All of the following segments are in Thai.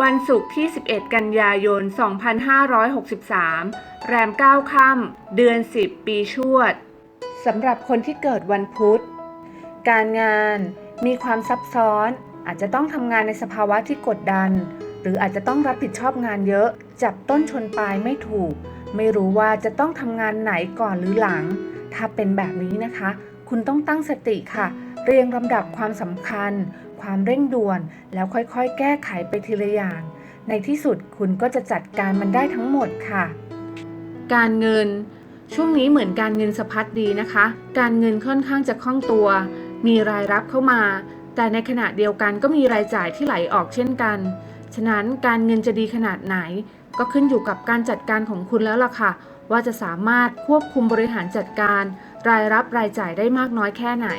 วันศุกร์ที่ 11 กันยายน 2563 แรม 9 ค่ำ เดือน 10 ปีชวด สำหรับคนที่เกิดวันพุธ การงานมีความซับซ้อน อาจจะต้องทำงานในสภาวะที่กดดัน หรืออาจจะต้องรับผิดชอบงานเยอะ จับต้นชนปลายไม่ถูก ไม่รู้ว่าจะต้องทำงานไหนก่อนหรือหลัง ถ้าเป็นแบบนี้นะคะ คุณต้องตั้งสติค่ะ เรียงลำดับความสำคัญ ความเร่งด่วน แล้วค่อยๆ แก้ไขไปทีละอย่าง ในที่สุดคุณก็จะจัดการมันได้ทั้งหมดค่ะ การเงิน ช่วงนี้เหมือนการเงินสะพัดดีนะคะ การเงินค่อนข้างจะคล่องตัว มีรายรับเข้ามา แต่ในขณะเดียวกันก็มีรายจ่ายที่ไหลออกเช่นกัน ฉะนั้นการเงินจะดีขนาดไหน ก็ขึ้นอยู่กับการจัดการของคุณแล้วล่ะค่ะ ว่าจะสามารถควบคุมบริหารจัดการ รายรับรายจ่ายได้มากน้อยแค่ไหน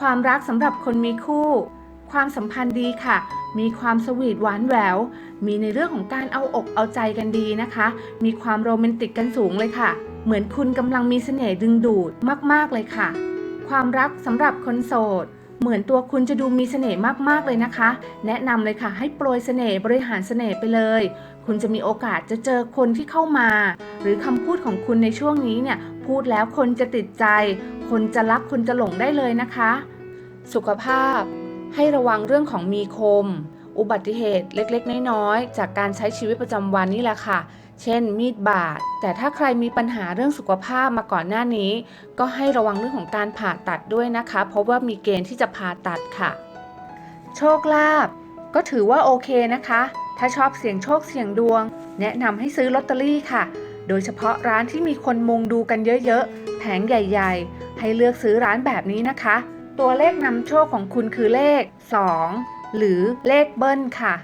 ความรักสำหรับคนมีคู่ ความสัมพันธ์ดีค่ะ มีความสวีทหวานแหวว มีในเรื่องของการเอาอกเอาใจกันดีนะคะ มีความโรแมนติกกันสูงเลยค่ะ เหมือนคุณกำลังมีเสน่ห์ดึงดูดมาก ๆ เลยค่ะ ความรักสำหรับคนโสดเหมือนตัวคุณจะดูมีเสน่ห์มาก ๆ เลยนะคะ แนะนำเลยค่ะ ให้โปรยเสน่ห์บริหารเสน่ห์ไปเลย คุณจะมีโอกาสจะเจอคนที่เข้ามา หรือคำพูดของคุณในช่วงนี้เนี่ย พูดแล้วคนจะติดใจ คนจะรักคนจะหลงได้เลยนะคะ สุขภาพ ให้ระวังเรื่องของมีคม อุบัติเหตุเล็กๆ น้อยๆ จากการใช้ชีวิตประจำวันนี่แหละค่ะ เช่น มีดบาด แต่ถ้าใครมีปัญหาเรื่องสุขภาพมาก่อนหน้านี้ ก็ให้ระวังเรื่องของการผ่าตัดด้วยนะคะ เพราะว่ามีเกณฑ์ที่จะผ่าตัดค่ะ โชคลาภก็ถือว่าโอเคนะคะ ถ้าชอบเสี่ยงโชคเสี่ยงดวง แนะนำให้ซื้อลอตเตอรี่ค่ะ โดยเฉพาะร้านที่มีคนมุงดูกันเยอะๆ แผงใหญ่ๆ ให้เลือกซื้อร้านแบบนี้นะคะ ตัวเลขนำโชคของคุณคือเลข 2 หรือเลขเบิ้ลค่ะ